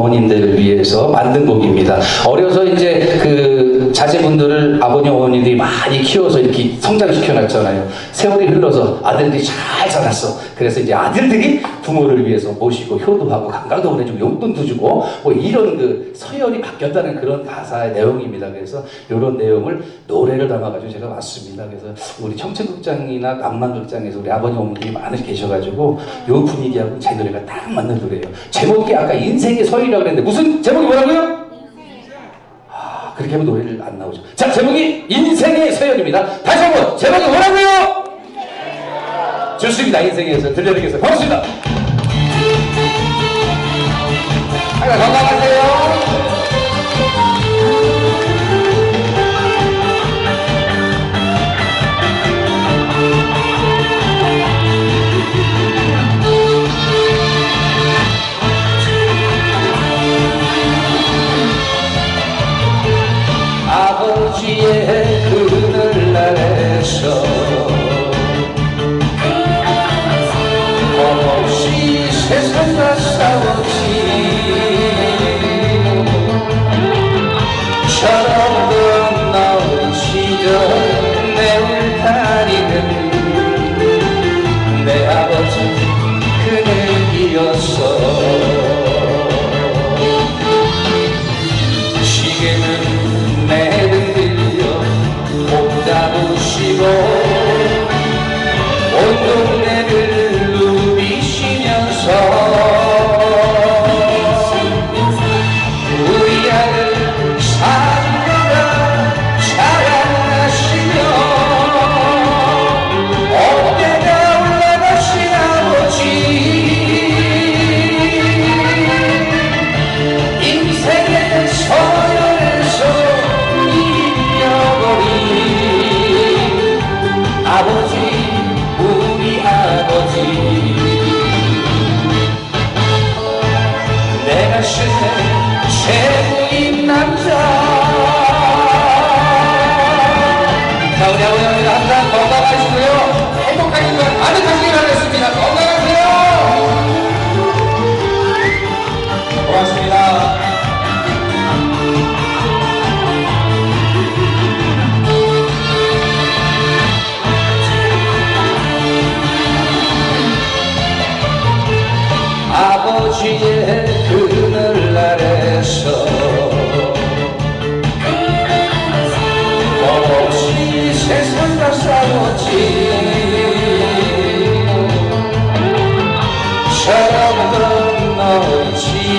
어머님들을 위해서 만든 곡입니다. 어려서 이제 그 자제분들을 아버님 어머니들이 많이 키워서 이렇게 성장시켜 놨잖아요. 세월이 흘러서 아들들이 잘 자랐어. 그래서 이제 아들들이 부모를 위해서 모시고 효도하고 건강도 보내주고 용돈도 주고 뭐 이런 그 서열이 바뀌었다는 그런 가사의 내용입니다. 그래서 이런 내용을 노래를 담아가지고 제가 왔습니다. 그래서 우리 청춘극장이나 남만극장에서 우리 아버님 어머님이 많이 계셔가지고 요 분위기하고 제 노래가 딱 맞는 노래예요. 제목이 아까 인생의 서열이라고 그랬는데 무슨 제목이 뭐라고요? 아, 그렇게 하면 노래를 안 나오죠. 자, 제목이 인생의 서열입니다. 다시 한번 제목이 뭐라고요? 좋습니다. 인생에서 들려드리겠습니다. 항상 건 그늘이었어 내 가슴에 최고인 남자. 아버지 아득하시길 바라겠습니다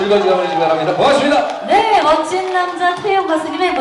즐거운 시간 보내시기 바랍니다. 고맙습니다. 네, 멋진 남자 태용 가수님의